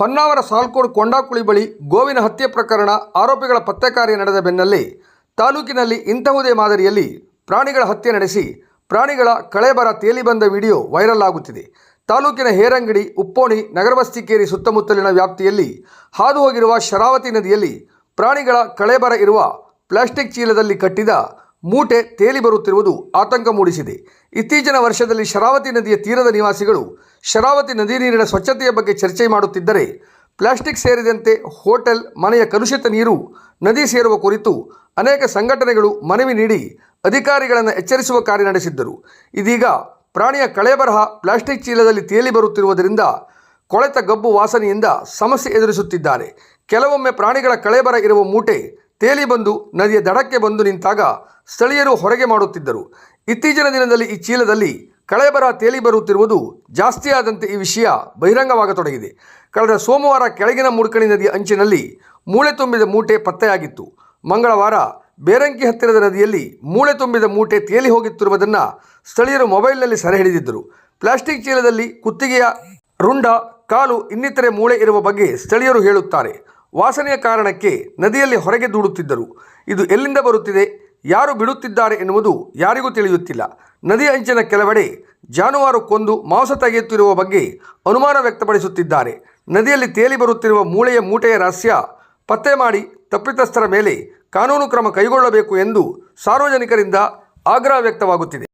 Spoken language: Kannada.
ಹೊನ್ನಾವರ ಸಾಲ್ಕೋಡ್ ಕೊಂಡಾಕುಳಿ ಬಳಿ ಗೋವಿನ ಹತ್ಯೆ ಪ್ರಕರಣ ಆರೋಪಿಗಳ ಪತ್ತೆ ಕಾರ್ಯ ನಡೆದ ಬೆನ್ನಲ್ಲೇ ತಾಲೂಕಿನಲ್ಲಿ ಇಂತಹುದೇ ಮಾದರಿಯಲ್ಲಿ ಪ್ರಾಣಿಗಳ ಹತ್ಯೆ ನಡೆಸಿ ಪ್ರಾಣಿಗಳ ಕಳೆಬರ ತೇಲಿ ಬಂದ ವಿಡಿಯೋ ವೈರಲ್ ಆಗುತ್ತಿದೆ. ತಾಲೂಕಿನ ಹೇರಂಗಡಿ, ಉಪ್ಪೋಣಿ, ನಗರಬಸ್ತಿಕೇರಿ ಸುತ್ತಮುತ್ತಲಿನ ವ್ಯಾಪ್ತಿಯಲ್ಲಿ ಹಾದು ಹೋಗಿರುವ ಶರಾವತಿ ನದಿಯಲ್ಲಿ ಪ್ರಾಣಿಗಳ ಕಳೆಬರ ಇರುವ ಪ್ಲಾಸ್ಟಿಕ್ ಚೀಲದಲ್ಲಿ ಕಟ್ಟಿದ ಮೂಟೆ ತೇಲಿ ಬರುತ್ತಿರುವುದು ಆತಂಕ ಮೂಡಿಸಿದೆ. ಇತ್ತೀಚಿನ ವರ್ಷದಲ್ಲಿ ಶರಾವತಿ ನದಿಯ ತೀರದ ನಿವಾಸಿಗಳು ಶರಾವತಿ ನದಿ ನೀರಿನ ಸ್ವಚ್ಛತೆಯ ಬಗ್ಗೆ ಚರ್ಚೆ ಮಾಡುತ್ತಿದ್ದರೆ ಪ್ಲಾಸ್ಟಿಕ್ ಸೇರಿದಂತೆ ಹೋಟೆಲ್, ಮನೆಯ ಕಲುಷಿತ ನೀರು, ನದಿ ಸೇರುವ ಕುರಿತು ಅನೇಕ ಸಂಘಟನೆಗಳು ಮನವಿ ನೀಡಿ ಅಧಿಕಾರಿಗಳನ್ನು ಎಚ್ಚರಿಸುವ ಕಾರ್ಯ ನಡೆಸಿದ್ದರು. ಇದೀಗ ಪ್ರಾಣಿಯ ಕಳೆಬರಹ ಪ್ಲಾಸ್ಟಿಕ್ ಚೀಲದಲ್ಲಿ ತೇಲಿ ಬರುತ್ತಿರುವುದರಿಂದ ಕೊಳೆತ ಗಬ್ಬು ವಾಸನೆಯಿಂದ ಸಮಸ್ಯೆ ಎದುರಿಸುತ್ತಿದ್ದಾರೆ. ಕೆಲವೊಮ್ಮೆ ಪ್ರಾಣಿಗಳ ಕಳೆಬರ ಇರುವ ಮೂಟೆ ತೇಲಿ ಬಂದು ನದಿಯ ದಡಕ್ಕೆ ಬಂದು ನಿಂತಾಗ ಸ್ಥಳೀಯರು ಹೊರಗೆ ಮಾಡುತ್ತಿದ್ದರು. ಇತ್ತೀಚಿನ ದಿನದಲ್ಲಿ ಈ ಚೀಲದಲ್ಲಿ ಕಳೆಬರ ತೇಲಿ ಬರುತ್ತಿರುವುದು ಜಾಸ್ತಿಯಾದಂತೆ ಈ ವಿಷಯ ಬಹಿರಂಗವಾಗತೊಡಗಿದೆ. ಕಳೆದ ಸೋಮವಾರ ಕೆಳಗಿನ ಮುಡ್ಕಣಿ ನದಿಯ ಅಂಚಿನಲ್ಲಿ ಮೂಳೆ ತುಂಬಿದ ಮೂಟೆ ಪತ್ತೆಯಾಗಿತ್ತು. ಮಂಗಳವಾರ ಬೇರಂಕಿ ಹತ್ತಿರದ ನದಿಯಲ್ಲಿ ಮೂಳೆ ತುಂಬಿದ ಮೂಟೆ ತೇಲಿ ಹೋಗುತ್ತಿರುವುದನ್ನು ಸ್ಥಳೀಯರು ಮೊಬೈಲ್ನಲ್ಲಿ ಸೆರೆ ಹಿಡಿದಿದ್ದರು. ಪ್ಲಾಸ್ಟಿಕ್ ಚೀಲದಲ್ಲಿ ಕುತ್ತಿಗೆಯ ರುಂಡ, ಕಾಲು, ಇನ್ನಿತರೆ ಮೂಳೆ ಇರುವ ಬಗ್ಗೆ ಸ್ಥಳೀಯರು ಹೇಳುತ್ತಾರೆ. ವಾಸನೆಯ ಕಾರಣಕ್ಕೆ ನದಿಯಲ್ಲಿ ಹೊರಗೆ ದೂಡುತ್ತಿದ್ದರು. ಇದು ಎಲ್ಲಿಂದ ಬರುತ್ತಿದೆ? ಯಾರು ಬಿಡುತ್ತಿದ್ದಾರೆ ಎನ್ನುವುದು ಯಾರಿಗೂ ತಿಳಿಯುತ್ತಿಲ್ಲ. ನದಿ ಅಂಚಿನ ಕೆಲವೆಡೆ ಜಾನುವಾರು ಕೊಂದು ಮಾಂಸ ತೆಗೆಯುತ್ತಿರುವ ಬಗ್ಗೆ ಅನುಮಾನ ವ್ಯಕ್ತಪಡಿಸುತ್ತಿದ್ದಾರೆ. ನದಿಯಲ್ಲಿ ತೇಲಿ ಬರುತ್ತಿರುವ ಮೂಳೆಯ ಮೂಟೆಯ ರಹಸ್ಯ ಪತ್ತೆ ಮಾಡಿ ತಪ್ಪಿತಸ್ಥರ ಮೇಲೆ ಕಾನೂನು ಕ್ರಮ ಕೈಗೊಳ್ಳಬೇಕು ಎಂದು ಸಾರ್ವಜನಿಕರಿಂದ ಆಗ್ರಹ ವ್ಯಕ್ತವಾಗುತ್ತಿದೆ.